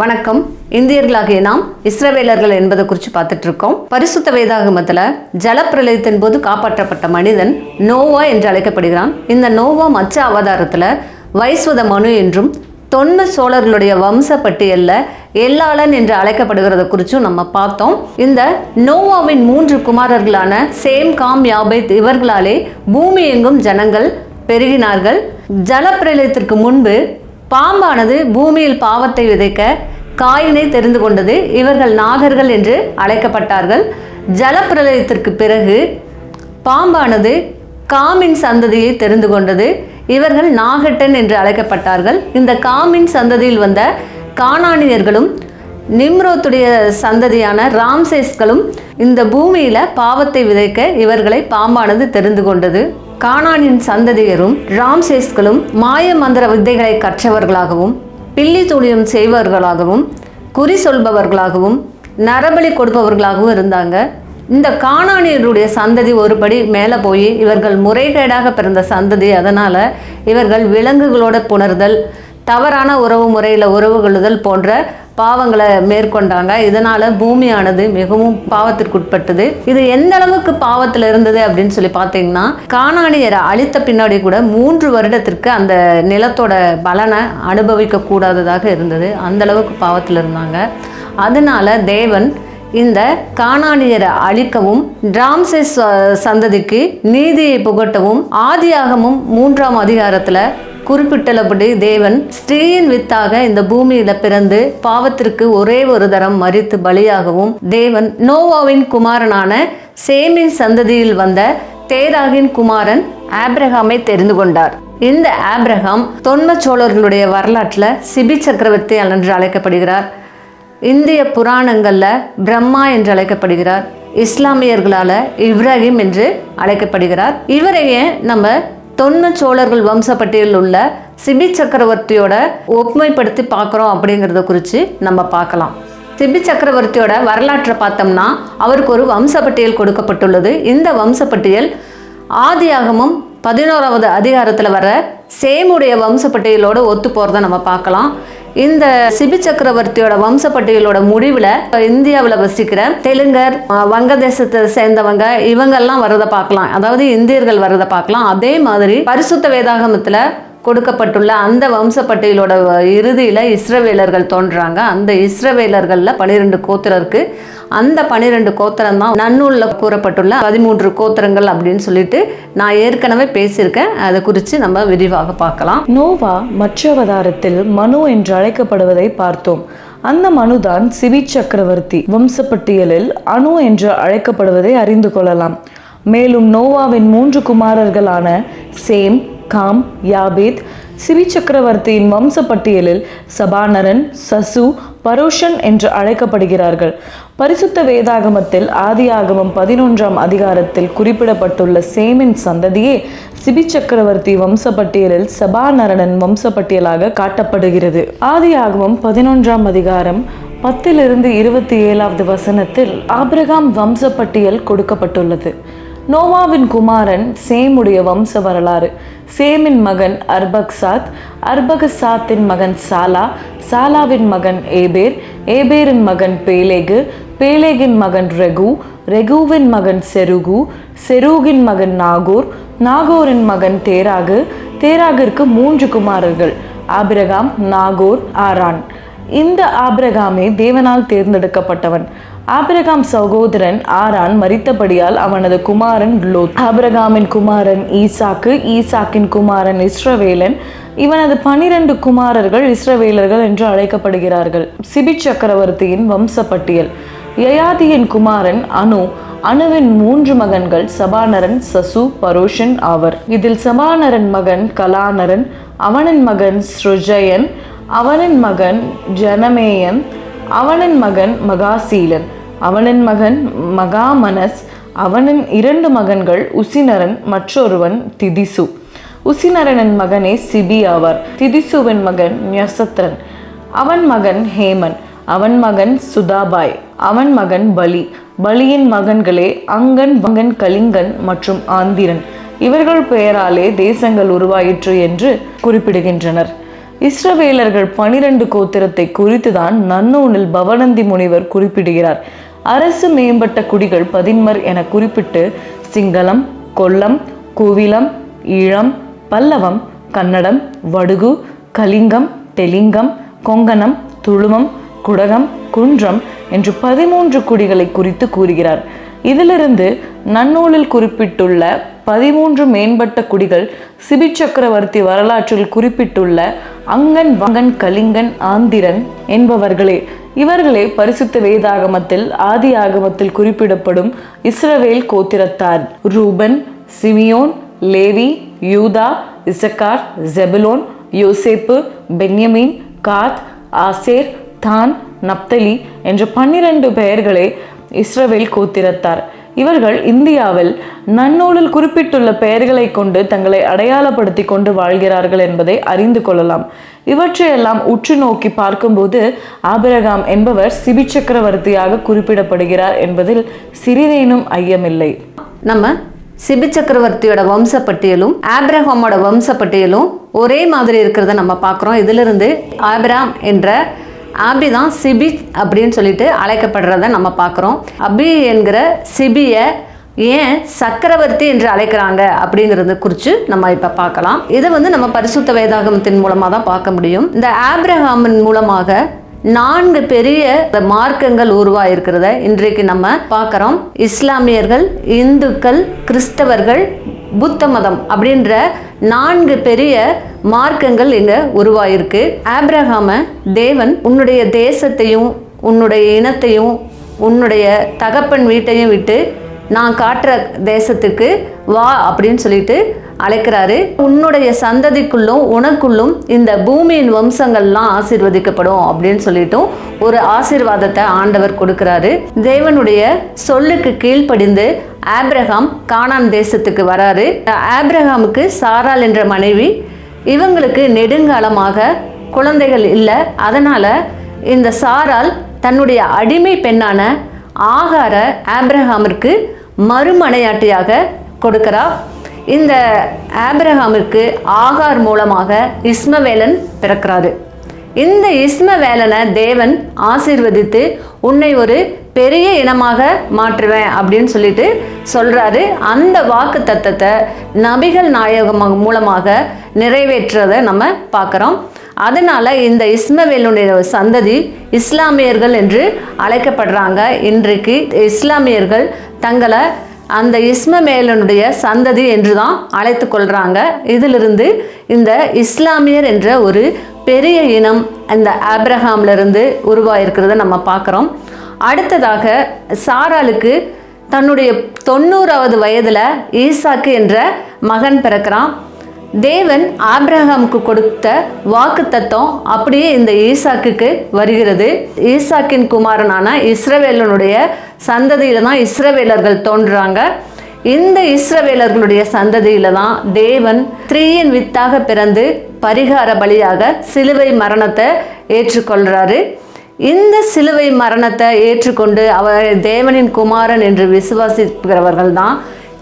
வணக்கம். இந்தியர்களாகிய நாம் இஸ்ரவேலர்கள் என்பதை குறித்து பார்த்துட்டு இருக்கோம் பரிசுத்த வேதாகமத்தில் ஜலப்பிரளயத்தின் போது காப்பாற்றப்பட்ட மனிதன் நோவா என்று அழைக்கப்படுகிறான். இந்த நோவா மச்ச அவதாரத்தில் வைஸ்வத மனு என்றும் தொன்ம சோழர்களுடைய வம்ச பட்டியலில் எல்லாளன் என்று அழைக்கப்படுகிறத குறித்தும் நம்ம பார்த்தோம். இந்த நோவாவின் மூன்று குமாரர்களான சேம் காம் யாபேத் இவர்களாலே பூமி எங்கும் ஜனங்கள் பெருகினார்கள். ஜலப்பிரளயத்திற்கு முன்பு பாம்பானது பூமியில் பாவத்தை விதைக்க காயினை தெரிந்து கொண்டது இவர்கள் நாகர்கள் என்று அழைக்கப்பட்டார்கள். ஜலப்பிரளயத்திற்கு பிறகு பாம்பானது காமின் சந்ததியை தெரிந்து கொண்டது இவர்கள் நாகட்டன் என்று அழைக்கப்பட்டார்கள். இந்த காமின் சந்ததியில் வந்த காணானியர்களும் நிம்ரோத்துடைய சந்ததியான ராம்சேஸ்களும் இந்த பூமியில் பாவத்தை விதைக்க இவர்களை பாம்பானது தெரிந்து கொண்டது. கானானின் சந்ததியரும் ராம்சேஸ்களும் மாய மந்திர வித்தைகளை கற்றவர்களாகவும் பில்லி துணியம் செய்பவர்களாகவும் குறி சொல்பவர்களாகவும் நரபலி கொடுப்பவர்களாகவும் இருந்தாங்க. இந்த காணானியருடைய சந்ததி ஒருபடி மேலே போய் இவர்கள் முறைகேடாக பிறந்த சந்ததி. அதனால் இவர்கள் விலங்குகளோட புணர்தல் தவறான உறவு முறையில் உறவு கொள்ளுதல் போன்ற பாவங்களை மேற்கொண்டாங்க. இதனால் பூமியானது மிகவும் பாவத்திற்குட்பட்டது. இது எந்த அளவுக்கு பாவத்தில் இருந்தது அப்படின்னு சொல்லி பார்த்தீங்கன்னா காணானியரை அழித்த பின்னாடி கூட மூன்று வருடத்திற்கு அந்த நிலத்தோட பலனை அனுபவிக்க கூடாததாக இருந்தது. அந்த அளவுக்கு பாவத்தில் இருந்தாங்க. அதனால தேவன் இந்த காணானியரை அழிக்கவும் டிராம்செஸ் சந்ததிக்கு நீதியை புகட்டவும் ஆதியாகமும் மூன்றாம் அதிகாரத்தில் குறிப்பிட்டுள்ளபடி தேவன் ஸ்ரீயின் வித்தாக இந்த பூமியில பிறந்து பாவத்திற்கு ஒரே ஒரு தரம் மறித்து பலியாகவும் தேவன் நோவாவின் குமாரனான சேமின் சந்ததியில் வந்த தேராகின் குமாரன் ஆப்ரஹாமை தெரிந்து கொண்டார். இந்த ஆப்ரஹாம் தொன்மச்சோழர்களுடைய வரலாற்றில் சிபி சக்கரவர்த்தி என்று அழைக்கப்படுகிறார். இந்திய புராணங்களில் பிரம்மா என்று அழைக்கப்படுகிறார். இஸ்லாமியர்களால் இப்ராஹிம் என்று அழைக்கப்படுகிறார். இவரையே நம்ம தொன்ம சோழர்கள் வம்சப்பட்டியலில் உள்ள சிபி சக்கரவர்த்தியோட ஒப்புமைப்படுத்தி பார்க்குறோம் அப்படிங்கிறத குறித்து நம்ம பார்க்கலாம். சிபி சக்கரவர்த்தியோட வரலாற்றை பார்த்தோம்னா அவருக்கு ஒரு வம்சப்பட்டியல் கொடுக்கப்பட்டுள்ளது. இந்த வம்சப்பட்டியல் ஆதியாகமும் பதினோராவது அதிகாரத்தில் வர சேமுடைய வம்சப்பட்டியலோட ஒத்து போகிறத நம்ம பார்க்கலாம். இந்த சிபி சக்கரவர்த்தியோட வம்சப்பட்டியலோட முடிவில் இந்தியாவில் வசிக்கிற தெலுங்கர் வங்கதேசத்தை சேர்ந்தவங்க இவங்கெல்லாம் வரதை பார்க்கலாம். அதாவது இந்தியர்கள் வரதை பார்க்கலாம். அதே மாதிரி பரிசுத்த வேதாகமத்தில் கொடுக்கப்பட்டுள்ள அந்த வம்சப்பட்டியலோட இறுதியில் இஸ்ரவேலர்கள் தோன்றாங்க. அந்த இஸ்ரவேலர்களில் பன்னிரெண்டு கோத்திரம் இருக்குது அந்த பன்னிரெண்டு கோத்திரம் தான் நன்னூலில் கூறப்பட்டுள்ள பதிமூன்று கோத்திரங்கள் அப்படின்னு சொல்லிட்டு நான் ஏற்கனவே பேசியிருக்கேன். அதை குறித்து நம்ம விரிவாக பார்க்கலாம். நோவா மற்றவதாரத்தில் மனு என்று அழைக்கப்படுவதை பார்த்தோம். அந்த மனுதான் சிவி சக்கரவர்த்தி வம்சப்பட்டியலில் அணு என்று அழைக்கப்படுவதை அறிந்து கொள்ளலாம். மேலும் நோவாவின் மூன்று குமாரர்களான சேம் காம் யாபேத் சிவி சக்கரவர்த்தியின் வம்சப்பட்டியலில் சபானரன் சசு பரோஷன் என்று அழைக்கப்படுகிறார்கள். பரிசுத்த வேதாகமத்தில் ஆதியாகமம் பதினொன்றாம் அதிகாரத்தில் குறிப்பிடப்பட்டுள்ள சேமின் சந்ததியே சிபி சக்கரவர்த்தி வம்சப்பட்டியலில் வம்ச வம்சப்பட்டியலாக காட்டப்படுகிறது. ஆதியாகமம் பதினொன்றாம் அதிகாரம் பத்திலிருந்து இருபத்தி ஏழாவது வசனத்தில் ஆபிரகாம் வம்சப்பட்டியல் கொடுக்கப்பட்டுள்ளது. நோவாவின் குமாரன் சேமுடைய வம்ச வரலாறு. சேமின் மகன் அர்பக்சாத் அர்பகசாத்தின் மகன் சாலா சாலாவின் மகன் ஏபேர் ஏபேரின் மகன் பேலேகு பேலேகின் மகன் ரெகு ரெகுவின் மகன் செருகு செருகின் மகன் நாகூர் நாகூரின் மகன் தேராகு தேராகிற்கு மூன்று குமாரர்கள் ஆபிரகாம் நாகூர் ஆரான். இந்த ஆபிரகாமே தேவனால் தேர்ந்தெடுக்கப்பட்டவன். ஆபிரகாம் சகோதரன் ஆரான் மரித்தபடியால் அவனது குமாரன் லோத். ஆபிரகாமின் குமாரன் ஈசாக்கு ஈசாக்கின் குமாரன் இஸ்ரவேலன். இவனது பனிரெண்டு குமாரர்கள் இஸ்ரவேலர்கள் என்று அழைக்கப்படுகிறார்கள். சிபி சக்கரவர்த்தியின் வம்சப்பட்டியல். யயாதியின் குமாரன் அனு. அணுவின் மூன்று மகன்கள் சபானரன் சசு பரோஷன் ஆவர். இதில் சபானரன் மகன் கலானரன் அவனின் மகன் ஸ்ருஜயன் அவனின் மகன் ஜனமேயன் அவனின் மகன் மகாசீலன் அவனின் மகன் மகாமனஸ் அவனின் இரண்டு மகன்கள் உசினரன் மற்றொருவன் திதிசு. உசினரனின் மகனே சிபி ஆவார். திதிசுவின் மகன் ஞசத்ரன். அவன் மகன் ஹேமன். அவன் மகன் சுதாபாய். அவன் மகன் பலி. பலியின் மகன்களே அங்கன் வங்கன் கலிங்கன் மற்றும் ஆந்திரன். இவர்கள் பெயராலே தேசங்கள் உருவாயிற்று என்று குறிப்பிடுகின்றனர். இஸ்ரவேலர்கள் பனிரெண்டு கோத்திரத்தை குறித்துதான் நன்னூனில் பவனந்தி முனிவர் குறிப்பிடுகிறார். அரசு மேம்பட்ட குடிகள் பதின்மர் என குறிப்பிட்டு சிங்களம் கொல்லம் கோவிலம் ஈழம் பல்லவம் கன்னடம் வடுகு கலிங்கம் தெலிங்கம் கொங்கணம் துளுவம் குடகம் குன்றம் என்று பதிமூன்று குடிகளை குறித்து கூறுகிறார். இதிலிருந்து நன்னூலில் குறிப்பிட்டுள்ள பதிமூன்று மேம்பட்ட குடிகள் சிபி சக்கரவர்த்தி வரலாற்றில் குறிப்பிட்டுள்ள அங்கன் வங்கன் கலிங்கன் ஆந்திரன் என்பவர்களே. இவர்களே பரிசுத்த வேதாகமத்தில் ஆதி ஆகமத்தில் குறிப்பிடப்படும் இஸ்ரவேல் கோத்திரத்தார். ரூபன் சிமியோன் லேவி யூதா இசக்கார் ஜெபலோன் யோசேப்பு பென்யமின் காத் ஆசேர் தான் நப்தலி என்ற பன்னிரண்டு பெயர்களே இஸ்ரவேல் கோத்திரத்தார். இவர்கள் இந்தியாவில் நன்னூலில் குறிப்பிட்டுள்ள பெயர்களை கொண்டு தங்களை அடையாளப்படுத்தி கொண்டு வாழ்கிறார்கள் என்பதை அறிந்து கொள்ளலாம். இவற்றையெல்லாம் உற்று நோக்கி பார்க்கும்போது ஆபிரகாம் என்பவர் சிபி சக்கரவர்த்தியாக குறிப்பிடப்படுகிறார் என்பதில் சிறிதேனும் ஐயமில்லை. நம்ம சிபி சக்கரவர்த்தியோட வம்சப்பட்டியலும் ஆப்ரஹாமோட வம்சப்பட்டியலும் ஒரே மாதிரி இருக்கிறத நம்ம பார்க்குறோம். இதிலிருந்து ஆப்ராம் என்ற ஆபி தான் சிபி அப்படின்னு சொல்லிட்டு அழைக்கப்படுறத நம்ம பார்க்குறோம். அபி என்கிற சிபியை ஏன் சக்கரவர்த்தி என்று அழைக்கிறாங்க அப்படிங்கிறத குறித்து நம்ம இப்போ பார்க்கலாம். இதை வந்து நம்ம பரிசுத்த வேதாகமத்தின் மூலமாக தான் பார்க்க முடியும். இந்த ஆப்ரஹாமின் மூலமாக நான்கு பெரிய மார்க்கங்கள் உருவாயிருக்கிறத இன்றைக்கு நம்ம பார்க்குறோம். இஸ்லாமியர்கள் இந்துக்கள் கிறிஸ்தவர்கள் புத்த மதம் அப்படின்ற நான்கு பெரிய மார்க்கங்கள் இங்கே உருவாயிருக்கு. ஆப்ரஹாம தேவன் உன்னுடைய தேசத்தையும் உன்னுடைய இனத்தையும் உன்னுடைய தகப்பன் வீட்டையும் விட்டு நான் காட்டுற தேசத்துக்கு வா அப்படின்னு சொல்லிட்டு அழைக்கிறாரு. உன்னுடைய சந்ததிக்குள்ளும் உனக்குள்ளும் இந்த பூமியின் வம்சங்கள்லாம் ஆசீர்வதிக்கப்படும் அப்படின்னு சொல்லிட்டும் ஒரு ஆசீர்வாதத்தை ஆண்டவர் கொடுக்கிறாரு. தேவனுடைய சொல்லுக்கு கீழ்ப்படிந்து ஆப்ரஹாம் கானான் தேசத்துக்கு வராரு. ஆப்ரஹாமுக்கு சாரால் என்ற மனைவி இவங்களுக்கு நெடுங்காலமாக குழந்தைகள் இல்லை. அதனால் இந்த சாரால் தன்னுடைய அடிமை பெண்ணான ஆகார ஆப்ரஹாமிற்கு மறுமனையாட்டியாக கொடுக்கிறா. இந்த ஆப்ரஹாமிற்கு ஆகார் மூலமாக இஸ்மவேலன் பிறக்கிறாரு. இந்த இஸ்மவேலனை தேவன் ஆசீர்வதித்து உன்னை ஒரு பெரிய இனமாக மாற்றுவேன் அப்படின்னு சொல்லிட்டு சொல்கிறாரு அந்த வாக்கு தத்தத்தை நபிகள் நாயகம் மூலமாக நிறைவேற்றுறதை நம்ம பார்க்குறோம். அதனால் இந்த இஸ்மவேலுடைய சந்ததி இஸ்லாமியர்கள் என்று அழைக்கப்படுறாங்க. இன்றைக்கு இஸ்லாமியர்கள் தங்களை அந்த இஸ்மமேலனுடைய சந்ததி என்று தான் அழைத்து கொள்கிறாங்க இதிலிருந்து இந்த இஸ்லாமியர் என்ற ஒரு பெரிய இனம் இந்த ஆப்ரஹாம்லேருந்து உருவாயிருக்கிறத நம்ம பார்க்குறோம். அடுத்ததாக சாராளுக்கு தன்னுடைய தொண்ணூறாவது வயதில் ஈசாக்கு என்ற மகன் பிறக்கிறான். தேவன் ஆப்ரஹாமுக்கு கொடுத்த வாக்கு தத்துவம் அப்படியே இந்த ஈசாக்குக்கு வருகிறது. ஈசாக்கின் குமாரனான இஸ்ரவேலனுடைய சந்ததியில தான் இஸ்ரவேலர்கள் தோன்றுறாங்க. இந்த இஸ்ரவேலர்களுடைய சந்ததியில தான் தேவன் த்ரீயின் வித்தாக பிறந்து பரிகார பலியாக சிலுவை மரணத்தை ஏற்றுக்கொள்கிறாரு இந்த சிலுவை மரணத்தை ஏற்றுக்கொண்டு அவர் தேவனின் குமாரன் என்று விசுவாசிக்கிறவர்கள் தான்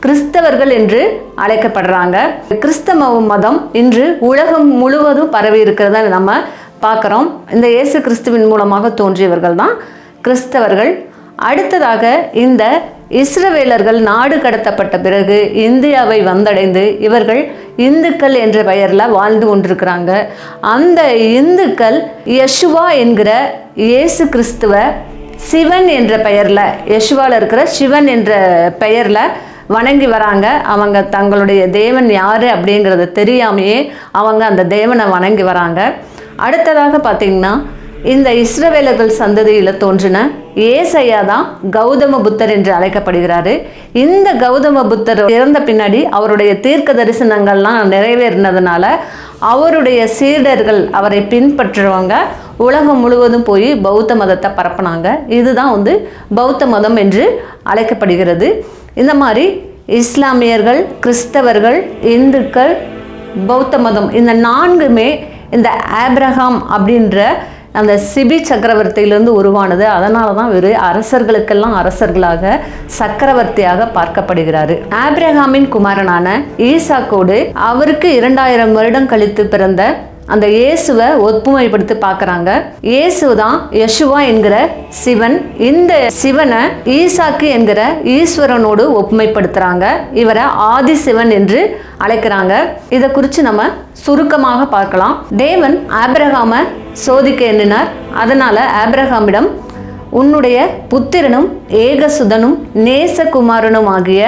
கிறிஸ்தவர்கள் என்று அழைக்கப்படுறாங்க. கிறிஸ்தவ மதம் இன்று உலகம் முழுவதும் பரவி இருக்கிறத நம்ம பார்க்குறோம். இந்த இயேசு கிறிஸ்துவின் மூலமாக தோன்றியவர்கள் தான் கிறிஸ்தவர்கள். அடுத்ததாக இந்த இஸ்ரவேலர்கள் நாடு கடத்தப்பட்ட பிறகு இந்தியாவை வந்தடைந்து இவர்கள் இந்துக்கள் என்ற பெயரில் வாழ்ந்து கொண்டிருக்கிறாங்க. அந்த இந்துக்கள் யசுவா என்கிற இயேசு கிறிஸ்துவ சிவன் என்ற பெயரில் யசுவாவில் இருக்கிற சிவன் என்ற பெயரில் வணங்கி வராங்க. அவங்க தங்களுடைய தேவன் யார் அப்படிங்கிறத தெரியாமையே அவங்க அந்த தேவனை வணங்கி வராங்க. அடுத்ததாக பார்த்திங்கன்னா இந்த இஸ்ரவேலர்கள் சந்ததியில் தோன்றின ஏசையா தான் கௌதம புத்தர் என்று அழைக்கப்படுகிறாரு. இந்த கௌதம புத்தர் இறந்த பின்னாடி அவருடைய தீர்க்க தரிசனங்கள்லாம் நிறைவேறினதுனால அவருடைய சீடர்கள் அவரை பின்பற்றுறவங்க உலகம் முழுவதும் போய் பௌத்த மதத்தை பரப்புனாங்க. இதுதான் வந்து பௌத்த மதம் என்று அழைக்கப்படுகிறது. இந்த மாதிரி இஸ்லாமியர்கள் கிறிஸ்தவர்கள் இந்துக்கள் பௌத்த மதம் இந்த நான்குமே இந்த ஆப்ரஹாம் அப்படின்ற அந்த சிபி சக்கரவர்த்தியிலேருந்து உருவானது. அதனால தான் இவர் அரசர்களுக்கெல்லாம் அரசர்களாக சக்கரவர்த்தியாக பார்க்கப்படுகிறார். ஆப்ரஹாமின் குமாரனான ஈசாக்கோடு அவருக்கு இரண்டாயிரம் வருடம் கழித்து பிறந்த அந்த இயேசுவை ஒப்புமைப்படுத்தி பார்க்குறாங்க. இயேசு தான் யசுவா என்கிற சிவன். இந்த சிவனை ஈசாக்கு என்கிற ஈஸ்வரனோடு ஒப்புமைப்படுத்துகிறாங்க இவரை ஆதி சிவன் என்று அழைக்கிறாங்க. இதை குறித்து நம்ம சுருக்கமாக பார்க்கலாம். தேவன் ஆப்ரஹாம சோதிக்க எண்ணினார். அதனால் ஆப்ரஹாமிடம் உன்னுடைய புத்திரனும் ஏகசுதனும் நேசகுமாரனும் ஆகிய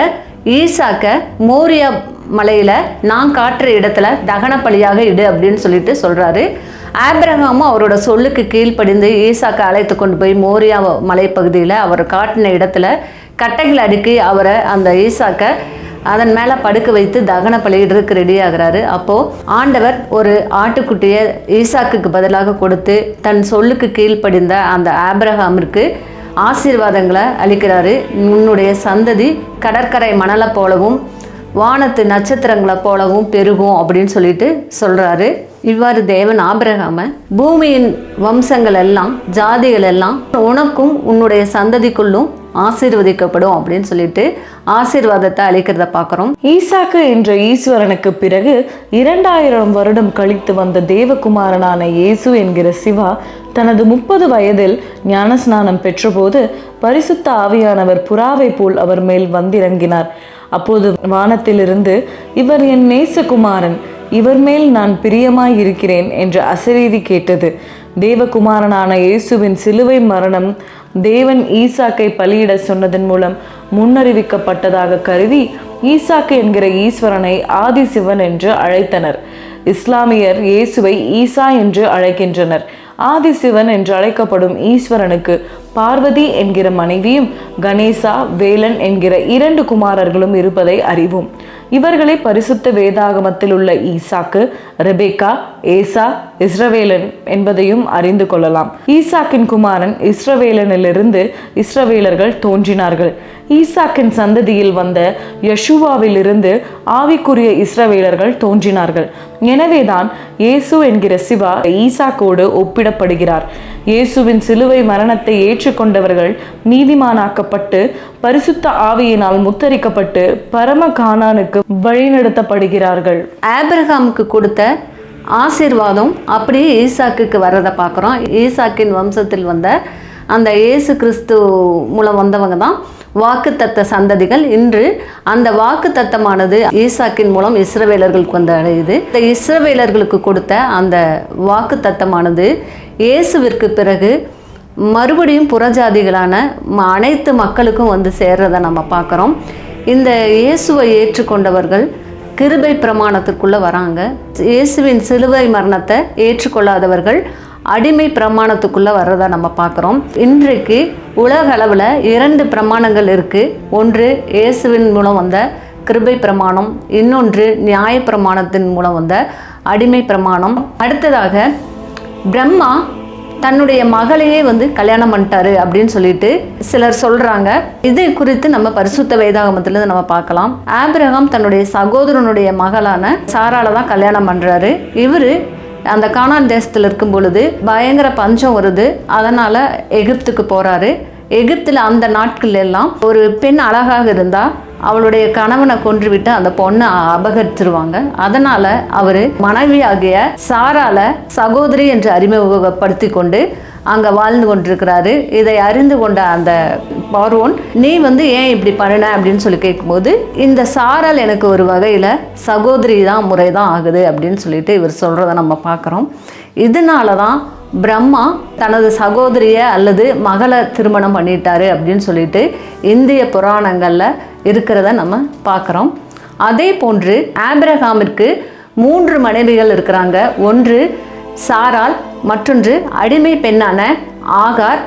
ஈசாக்க மோரியா மலையில் நான் காட்டுற இடத்துல தகன பலியாக இடு அப்படின்னு சொல்லிட்டு சொல்கிறாரு ஆபிரகாமும் அவரோட சொல்லுக்கு கீழ்ப்படிந்து ஈசாக்க அழைத்து கொண்டு போய் மோரியா மலைப்பகுதியில் அவர் காட்டின இடத்துல கட்டைகள் அடுக்கி அவரை அந்த ஈசாக்கை அதன் மேலே படுக்க வைத்து தகன பலியிடுறதுக்கு ரெடி ஆகுறாரு. அப்போது ஆண்டவர் ஒரு ஆட்டுக்குட்டியை ஈசாக்குக்கு பதிலாக கொடுத்து தன் சொல்லுக்கு கீழ்ப்படிந்த அந்த ஆப்ரஹாமிற்கு ஆசீர்வாதங்களை அளிக்கிறாரு. உன்னுடைய சந்ததி கடற்கரை மணலை போலவும் வானத்து நட்சத்திரங்களை போலவும் பெருகும் அப்படின்னு சொல்லிட்டு சொல்றாரு. இவ்வாறு தேவன் ஆபிரகாம பூமியின் வம்சங்கள் எல்லாம் ஜாதிகள் எல்லாம் உனக்கும் உன்னுடைய சந்ததிக்குள்ளும் ஆசீர்வதிக்கப்படும் அப்படின்னு சொல்லிட்டு ஆசீர்வாதத்தை அளிக்கிறத பார்க்குறோம். ஈசாக்கு என்ற ஈஸ்வரனுக்கு பிறகு இரண்டாயிரம் வருடம் கழித்து வந்த தேவகுமாரனான இயேசு என்கிற சிவா தனது முப்பது வயதில் ஞானஸ்நானம் பெற்றபோது பரிசுத்த ஆவியானவர் புறாவை போல் அவர் மேல் வந்திறங்கினார். அப்போது வானத்திலிருந்து இவர் என் நேசகுமாரன் இவர் மேல் நான் பிரியமாய் இருக்கிறேன் என்ற அசரீதி கேட்டது. தேவகுமாரனான இயேசுவின் சிலுவை மரணம் தேவன் ஈசாக்கை பலியிட சொன்னதன் மூலம் முன்னறிவிக்கப்பட்டதாக கருதி ஈசாக்கு என்கிற ஈஸ்வரனை ஆதி சிவன் என்று அழைத்தனர். இஸ்லாமியர் இயேசுவை ஈசா என்று அழைக்கின்றனர். ஆதி சிவன் என்று அழைக்கப்படும் ஈஸ்வரனுக்கு பார்வதி என்கிற மனைவியும் கணேசா வேலன் என்கிற இரண்டு குமாரர்களும் இருப்பதை அறிவோம். இவர்களை பரிசுத்த வேதாகமத்தில் உள்ள ஈசாக்கு ரெபேக்கா ஏசா இஸ்ரவேலன் என்பதையும் அறிந்து கொள்ளலாம். ஈசாக்கின் குமாரன் இஸ்ரவேலனிலிருந்து இஸ்ரவேலர்கள் தோன்றினார்கள். ஈசாக்கின் சந்ததியில் வந்த யஷுவாவிலிருந்து ஆவிக்குரிய இஸ்ரவேலர்கள் தோன்றினார்கள். எனவேதான் இயேசு என்கிற சிவா ஈசாக்கோடு ஒப்பிடப்படுகிறார். இயேசுவின் சிலுவை மரணத்தை ஏற்றுக்கொண்டவர்கள் நீதிமானாக்கப்பட்டு பரிசுத்த ஆவியினால் முத்தரிக்கப்பட்டு பரம கானானுக்கு வழிநடத்தப்படுகிறார்கள். ஆபிரகாமுக்கு கொடுத்த ஆசீர்வாதம் அப்படியே ஈசாக்குக்கு வர்றதை பார்க்குறோம். ஈசாக்கின் வம்சத்தில் வந்த அந்த இயேசு கிறிஸ்து மூலம் வந்தவங்க தான் வாக்குத்தத்த சந்ததிகள். இன்று அந்த வாக்குத்தத்தமானது ஈசாக்கின் மூலம் இஸ்ரவேலர்களுக்கு வந்து அடையுது. இந்த இஸ்ரவேலர்களுக்கு கொடுத்த அந்த வாக்குத்தத்தமானது இயேசுவிற்கு பிறகு மறுபடியும் புறஜாதிகளான ம- அனைத்து மக்களுக்கும் வந்து சேர்றதை நம்ம பார்க்குறோம். இந்த இயேசுவை ஏற்றுக்கொண்டவர்கள் கிருபை பிரமாணத்துக்குள்ளே வராங்க. இயேசுவின் சிலுவை மரணத்தை ஏற்றுக்கொள்ளாதவர்கள் அடிமை பிரமாணத்துக்குள்ளே வர்றதை நம்ம பார்க்குறோம். இன்றைக்கு உலக அளவில் இரண்டு பிரமாணங்கள் இருக்குது ஒன்று இயேசுவின் மூலம் வந்த கிருபை பிரமாணம் இன்னொன்று நியாய பிரமாணத்தின் மூலம் வந்த அடிமை பிரமாணம். அடுத்ததாக பிரம்மா தன்னுடைய மகளையே வந்து கல்யாணம் பண்ணிட்டாரு அப்படின்னு சொல்லிட்டு சிலர் சொல்கிறாங்க இது குறித்து நம்ம பரிசுத்த வேதாகமத்துலேருந்து நம்ம பார்க்கலாம். ஆபிரகாம் தன்னுடைய சகோதரனுடைய மகளான சாரால தான் கல்யாணம் பண்ணுறாரு இவர் அந்த கானான் தேசத்தில் இருக்கும் பொழுது பயங்கர பஞ்சம் வருது. அதனால் எகிப்துக்கு போகிறாரு எகிப்தில் அந்த நாட்கள் எல்லாம் ஒரு பெண் அழகாக இருந்தால் அவளுடைய கணவனை கொன்றுவிட்டு அந்த பொண்ணை அபகரிச்சிருவாங்க. அதனால அவர் மனைவியாகிய சாரால சகோதரி என்று அறிமுகப்படுத்தி கொண்டு அங்க வாழ்ந்து கொண்டிருக்கிறாரு. இதை அறிந்து கொண்ட அந்த பார்வோன் நீ வந்து ஏன் இப்படி பண்ணின? அப்படின்னு சொல்லி கேட்கும்போது இந்த சாரால் எனக்கு ஒரு வகையில் சகோதரி தான் முறை தான் ஆகுது. அப்படின்னு சொல்லிட்டு இவர் சொல்கிறத நம்ம பார்க்குறோம். இதனால தான் பிரம்மா தனது சகோதரிய அல்லது மகளை திருமணம் பண்ணிட்டாரு அப்படின்னு சொல்லிட்டு இந்திய புராணங்களில் இருக்கிறத நம்ம பார்க்குறோம். அதே போன்று ஆப்ரஹாமிற்கு மூன்று மனைவிகள் இருக்கிறாங்க. ஒன்று சாரால் மற்றொன்று அடிமை பெண்ணான ஆகார்.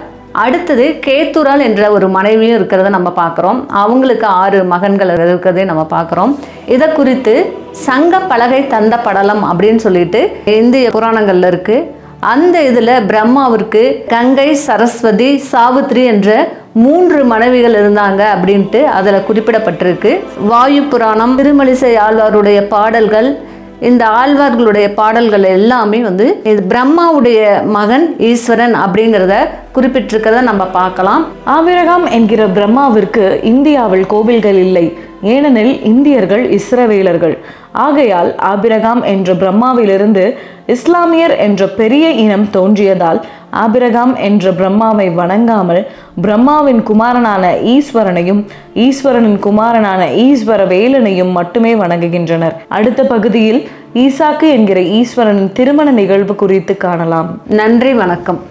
அடுத்தது கேத்துரால் என்ற ஒரு மனைவியும் இருக்கிறத நம்ம பார்க்குறோம். அவங்களுக்கு ஆறு மகன்கள் இருக்கிறதை நம்ம பார்க்குறோம். இதை குறித்து சங்க பலகை தந்த படலம் அப்படின்னு சொல்லிட்டு இந்திய புராணங்களில் இருக்குது அந்த இதில் பிரம்மாவிற்கு கங்கை சரஸ்வதி சாவித்ரி என்ற மூன்று மனைவிகள் இருந்தாங்க அப்படின்ட்டு அதில் குறிப்பிடப்பட்டிருக்கு. வாயு புராணம் திருமலிசை ஆழ்வாருடைய பாடல்கள் இந்த ஆழ்வார்களுடைய பாடல்கள் எல்லாமே வந்து இது பிரம்மாவுடைய மகன் ஈஸ்வரன் அப்படிங்கிறத குறிப்பிட்டிருக்கிறத நம்ம பார்க்கலாம். ஆவிரகம் என்கிற பிரம்மாவிற்கு இந்தியாவில் கோவில்கள் இல்லை. ஏனெனில் இந்தியர்கள் இஸ்ரவேலர்கள். ஆகையால் ஆபிரகாம் என்ற பிரம்மாவிலிருந்து இஸ்லாமியர் என்ற பெரிய இனம் தோன்றியதால் ஆபிரகாம் என்ற பிரம்மாவை வணங்காமல் பிரம்மாவின் குமாரனான ஈஸ்வரனையும் ஈஸ்வரனின் குமாரனான ஈஸ்வர வேலனையும் மட்டுமே வணங்குகின்றனர். அடுத்த பகுதியில் ஈசாக்கு என்கிற ஈஸ்வரனின் திருமண நிகழ்வு குறித்து காணலாம். நன்றி வணக்கம்.